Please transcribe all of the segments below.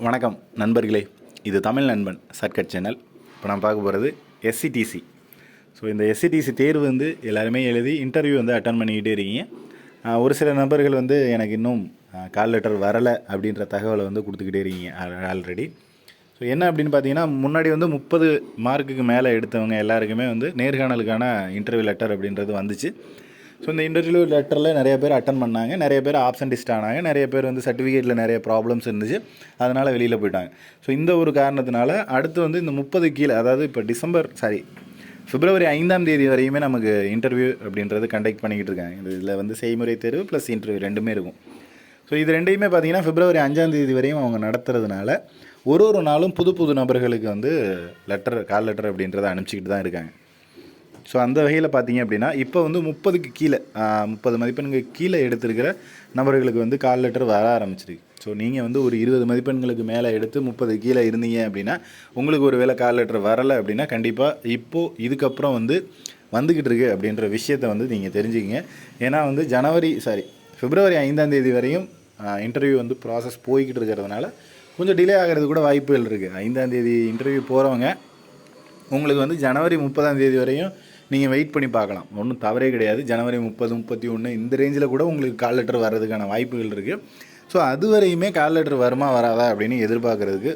வணக்கம் நண்பர்களே. இது தமிழ் நண்பன் சர்க்கட் சேனல். இப்போ நான் பார்க்க போகிறது எஸ்சிடிசி ஸோ இந்த எஸ்சிடிசி தேர்வு வந்து எல்லாருமே எழுதி இன்டர்வியூ வந்து அட்டன் பண்ணிக்கிட்டே இருக்கீங்க. ஒரு சில நபர்கள் வந்து எனக்கு இன்னும் கால் லெட்டர் வரலை அப்படின்ற தகவலை வந்து கொடுத்துக்கிட்டே இருக்கீங்க ஆல்ரெடி ஸோ என்ன அப்படின்னு பார்த்தீங்கன்னா முன்னாடி வந்து முப்பது மார்க்குக்கு மேலே எடுத்தவங்க எல்லாருக்குமே வந்து நேர்காணலுக்கான இன்டர்வியூ லெட்டர் அப்படின்றது வந்துச்சு. ஸோ இந்த இன்டர்வியூ லெட்டரில் நிறைய பேர் அட்டன் பண்ணாங்க. நிறைய பேர் ஆப்சன்டிஸ்ட் ஆனாங்க. நிறைய பேர் வந்து சர்டிஃபிகேட்டில் நிறைய ப்ராப்ளம்ஸ் இருந்துச்சு. அதனால் வெளியில் போயிட்டாங்க. ஸோ இந்த ஒரு காரணத்தினால அடுத்து வந்து இந்த முப்பது கீழே அதாவது இப்போ டிசம்பர் சாரி பிப்ரவரி ஐந்தாம் தேதி வரையுமே நமக்கு இன்டர்வியூ அப்படின்றது கண்டக்ட் பண்ணிக்கிட்டு இருக்காங்க. இந்த இதில் வந்து செய்முறை தேர்வு ப்ளஸ் இன்டர்வியூ ரெண்டுமே இருக்கும். ஸோ இது ரெண்டையுமே பார்த்தீங்கன்னா பிப்ரவரி அஞ்சாம் தேதி வரையும் அவங்க நடத்துறதுனால ஒரு ஒரு நாளும் புது புது நபர்களுக்கு வந்து லெட்டர் கால் லெட்டர் அப்படின்றத அனுப்பிச்சிக்கிட்டு தான் இருக்காங்க. ஸோ அந்த வகையில் பார்த்தீங்க அப்படின்னா இப்போ வந்து முப்பதுக்கு கீழே முப்பது மதிப்பெண்களுக்கு கீழே எடுத்திருக்கிற நபர்களுக்கு வந்து கால் லெட்டர் வர ஆரம்பிச்சிருக்கு. ஸோ நீங்கள் வந்து ஒரு இருபது மதிப்பெண்களுக்கு மேலே எடுத்து முப்பது கீழே இருந்தீங்க அப்படின்னா உங்களுக்கு ஒரு வேளை கால் லெட்டர் வரலை அப்படின்னா கண்டிப்பாக இப்போது இதுக்கப்புறம் வந்து வந்துக்கிட்டு இருக்கு அப்படின்ற விஷயத்தை வந்து நீங்கள் தெரிஞ்சுக்கிங்க. ஏன்னா வந்து ஜனவரி சாரி பிப்ரவரி ஐந்தாம் தேதி வரையும் இன்டர்வியூ வந்து ப்ராசஸ் போய்கிட்டு இருக்கிறதுனால கொஞ்சம் டிலே ஆகிறது கூட வாய்ப்புகள் இருக்குது ஐந்தாம் தேதி இன்டர்வியூ போகிறவங்க உங்களுக்கு வந்து ஜனவரி முப்பதாம் தேதி வரையும் நீங்கள் வெயிட் பண்ணி பார்க்கலாம். ஒன்றும் தவறே கிடையாது. ஜனவரி முப்பது முப்பத்தி ஒன்று இந்த ரேஞ்சில் கூட உங்களுக்கு கால் லெட்டர் வர்றதுக்கான வாய்ப்புகள் இருக்குது ஸோ அது வரையுமே கால் லெட்டர் வருமா வராதா அப்படின்னு எதிர்பார்க்கறதுக்கு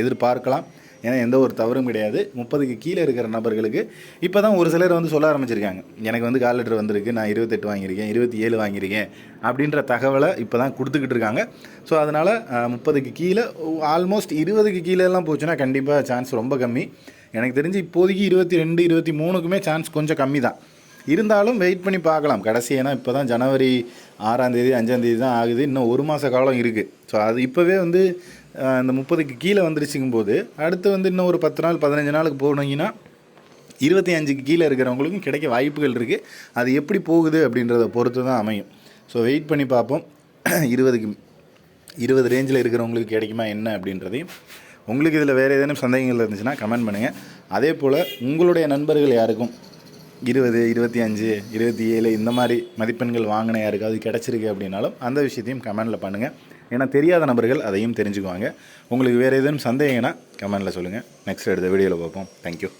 எதிர்பார்க்கலாம். ஏன்னா எந்த ஒரு தவறும் கிடையாது. முப்பதுக்கு கீழே இருக்கிற நபர்களுக்கு இப்போ தான் ஒரு சிலர் வந்து சொல்ல ஆரம்பிச்சிருக்காங்க. எனக்கு வந்து கால் லெட்டர் வந்திருக்கு. நான் இருபத்தெட்டு வாங்கியிருக்கேன் இருபத்தி ஏழு வாங்கியிருக்கேன் அப்படின்ற தகவலை இப்போ தான் கொடுத்துக்கிட்டு இருக்காங்க. ஸோ அதனால் முப்பதுக்கு கீழே ஆல்மோஸ்ட் இருபதுக்கு கீழேலாம் போச்சுன்னா கண்டிப்பாக சான்ஸ் ரொம்ப கம்மி. எனக்கு தெரிஞ்சு இப்போதைக்கு இருபத்தி ரெண்டு இருபத்தி மூணுக்குமே சான்ஸ் கொஞ்சம் கம்மி தான் இருந்தாலும் வெயிட் பண்ணி பார்க்கலாம். கடைசி ஏன்னா இப்போ தான் ஜனவரி ஆறாம் தேதி அஞ்சாம் தேதி தான் ஆகுது. இன்னும் ஒரு மாத காலம் இருக்குது ஸோ அது இப்போவே வந்து அந்த இந்த முப்பதுக்கு கீழே வந்துருச்சுங்கும் போது அடுத்து வந்து இன்னும் ஒரு பத்து நாள் பதினஞ்சு நாளுக்கு போனீங்கன்னா இருபத்தி அஞ்சுக்கு கீழே இருக்கிறவங்களுக்கும் கிடைக்க வாய்ப்புகள் இருக்குது அது எப்படி போகுது அப்படின்றத பொறுத்து தான் அமையும். ஸோ வெயிட் பண்ணி பார்ப்போம். இருபதுக்கு இருபது ரேஞ்சில் இருக்கிறவங்களுக்கு கிடைக்குமா என்ன அப்படின்றதையும். உங்களுக்கு இதில் வேறு ஏதேனும் சந்தேகங்கள் இருந்துச்சுன்னா கமெண்ட் பண்ணுங்கள் அதே போல் உங்களுடைய நண்பர்கள் யாருக்கும்? இருபது இருபத்தி அஞ்சு இருபத்தி ஏழு இந்த மாதிரி மதிப்பெண்கள் வாங்கின யாருக்காவது கிடச்சிருக்கு அப்படின்னாலும் அந்த விஷயத்தையும் கமெண்டில் பண்ணுங்கள் ஏன்னா தெரியாத நபர்கள் அதையும் தெரிஞ்சுக்குவாங்க. உங்களுக்கு வேறு ஏதேனும் சந்தேகம்னா கமெண்டில் சொல்லுங்கள் நெக்ஸ்ட் எடுத்த வீடியோவில் பார்ப்போம். தேங்க்யூ